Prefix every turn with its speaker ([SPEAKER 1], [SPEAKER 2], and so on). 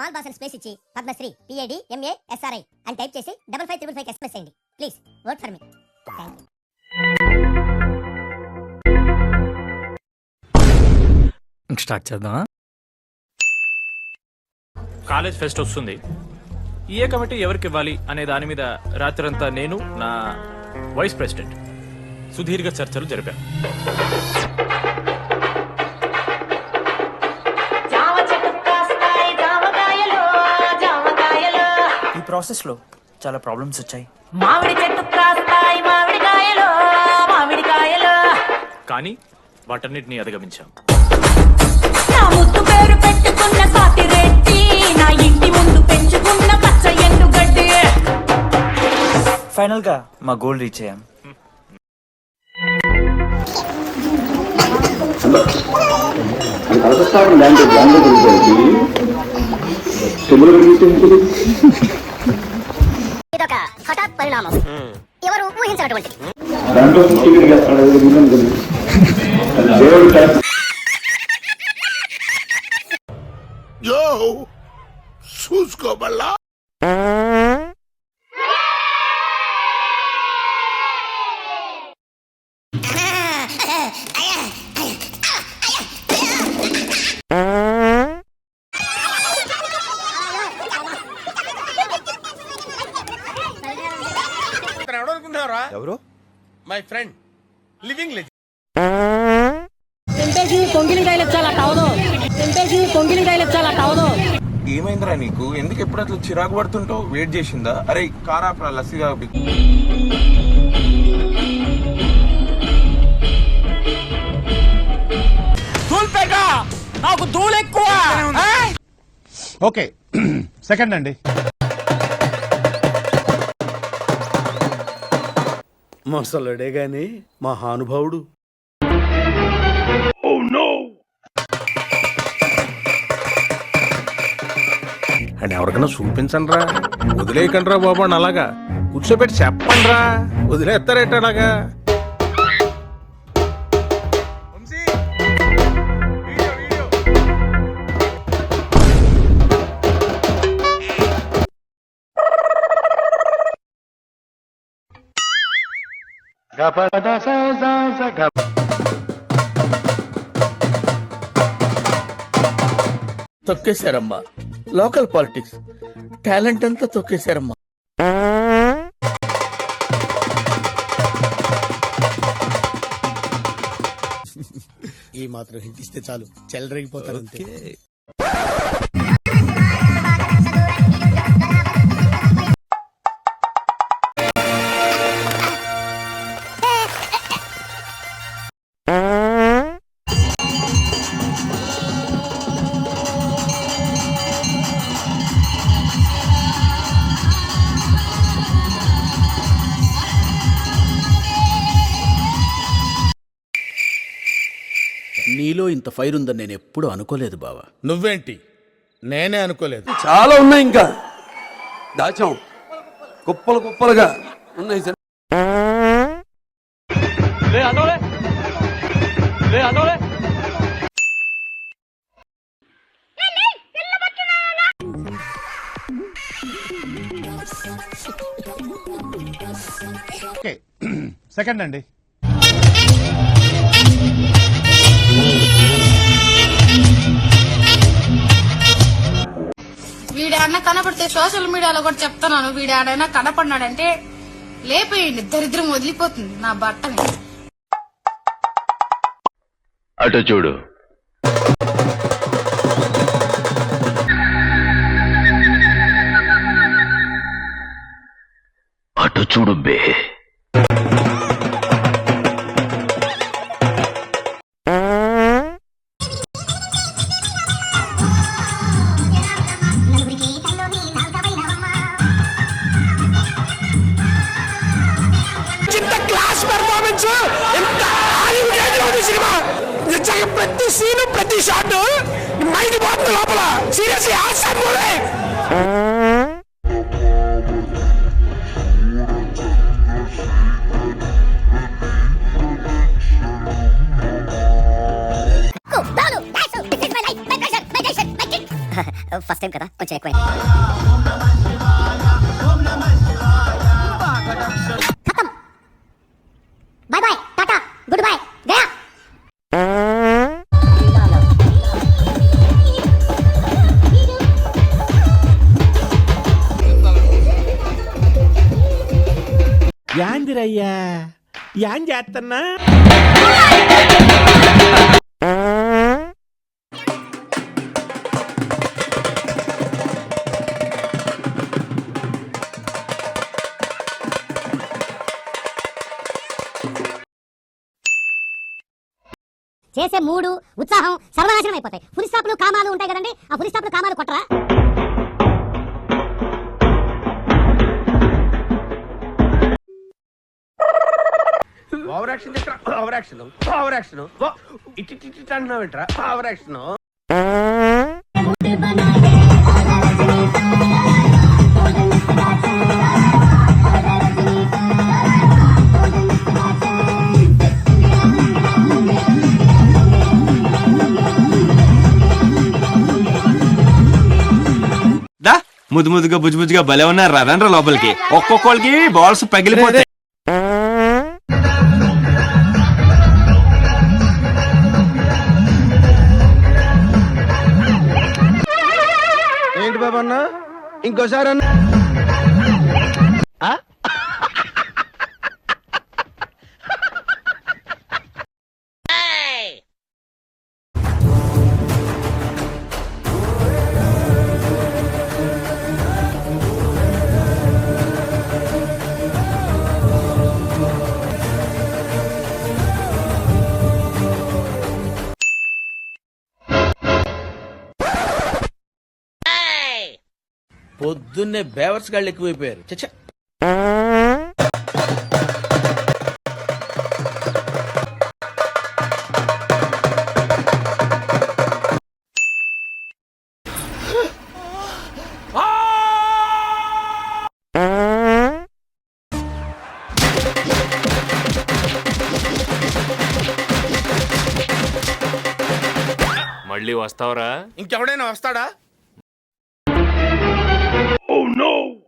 [SPEAKER 1] Small boss అని space ఇచ్చి Padmashri PAD MA SRI అని టైప్ చేసి double five triple five express చేయండి. Please work for me thank you
[SPEAKER 2] ఇంక స్టార్ట్ చేద్దామా?
[SPEAKER 3] కాలేజ్ ఫెస్ట్ వస్తుంది. ఏ కమిటీ ఎవరికి ఇవ్వాలి అనే దాని మీద రాత్రంతా నేను నా వైస్ ప్రెసిడెంట్ సుదీర్ఘ చర్చలు జరిపాను.
[SPEAKER 4] ప్రాసెస్లో చాలా ప్రాబ్లమ్స్ వచ్చాయి.
[SPEAKER 5] మామిడి చెట్టు కాస్తాయి మామిడికాయలు మామిడికాయలు
[SPEAKER 3] కానీ వాటన్నిటిని అధిగమించాం.
[SPEAKER 5] నా ముద్దు పేరు పెట్టుకున్న నా ఇంటి ముందు పెంచుకున్న పచ్చ ఎండుగడ్డి.
[SPEAKER 4] ఫైనల్గా మా గోల్ రీచ్ అయ్యాం.
[SPEAKER 6] కలకత్తాకు ల్యాండ్ ల్యాండ్ గురించి తెలుగు
[SPEAKER 1] పరిణామం ఎవరు ఊహించినటువంటిది
[SPEAKER 6] దాంట్లో
[SPEAKER 7] ఎవరనుకుంటున్నారా ఎవరు? మై ఫ్రెండ్ లివింగ్ లెజెండ్
[SPEAKER 8] ఏమైందిరా నీకు? ఎందుకు ఎప్పుడు అట్లా చిరాకు పడుతుంటావు? వెయిట్ చేసిందా? అరే కారాపరా లస్సీగా
[SPEAKER 7] ఓకే. సెకండ్ అండి. మొసలుడే గాని మహానుభావుడు.
[SPEAKER 8] అని ఎవరికైనా చూపించండి రా వదిలేయకండి రా బాబు అని అలాగా. కూర్చోబెట్టి చెప్పండి రా వదిలేస్తారేట అలాగా?
[SPEAKER 9] తొక్కేశారమ్మా. లోకల్ పాలిటిక్స్ టాలెంట్ అంతా తొక్కేశారమ్మా.
[SPEAKER 7] ఈ మాత్రం హింట్ ఇస్తే చాలు. చెల్లరగిపోతారు అంతే.
[SPEAKER 9] నీలో ఇంత ఫైర్ ఉందని నేను ఎప్పుడు అనుకోలేదు బావా.
[SPEAKER 7] నువ్వేంటి? నేనే అనుకోలేదు.
[SPEAKER 10] చాలా ఉన్నాయి ఇంకా. దాచాం. కుప్పలు కుప్పలుగా ఉన్నాయి సార్
[SPEAKER 7] సెకండ్ అండి.
[SPEAKER 5] వీడాడైనా కనపడితే సోషల్ మీడియాలో కూడా చెప్తున్నాను వీడాడైనా కనపడినాడంటే లేపేయండి దరిద్రం వదిలిపోతుంది నా బట్టని
[SPEAKER 6] అటు చూడు. అటు చూడు బే.
[SPEAKER 9] సీను ప్రతి షాట్ మైండ్ పోతుంది లోపల. సీరియస్ ఆసాన్
[SPEAKER 1] ఫస్ట్ టైం కదా? కొంచెం ఎక్కువ
[SPEAKER 11] యాందిరయ్యా. యాన్ చేస్తున్నా
[SPEAKER 1] చేసే మూడు ఉత్సాహం సర్వనాశనం అయిపోతాయి. ఫుల్ స్టాప్లు కామాలు ఉంటాయి కదండి. ఆ ఫుల్ స్టాప్లు కామాలు కొట్టరా?
[SPEAKER 12] Over action over action over action ఇటు ఇటు ఇటు అంటున్నావు ఏంట్రా? ఓవర్ యాక్షన్
[SPEAKER 2] దా ముద్దు ముద్దుగా బుజ్జు బుజ్జుగా భలే ఉన్నారు రండ్రా లోపలికి. ఒక్కొక్కరికి బాల్స్ పగిలిపోతాయి.
[SPEAKER 12] బాబు అన్న. ఇంకోసారి అన్న. పొద్దున్నే బేవర్స్ గాళ్ళు ఎక్కువైపోయారు. చచ్చా.
[SPEAKER 8] మళ్ళీ వస్తావరా?
[SPEAKER 12] ఇంకెవడైనా వస్తాడా? Oh no!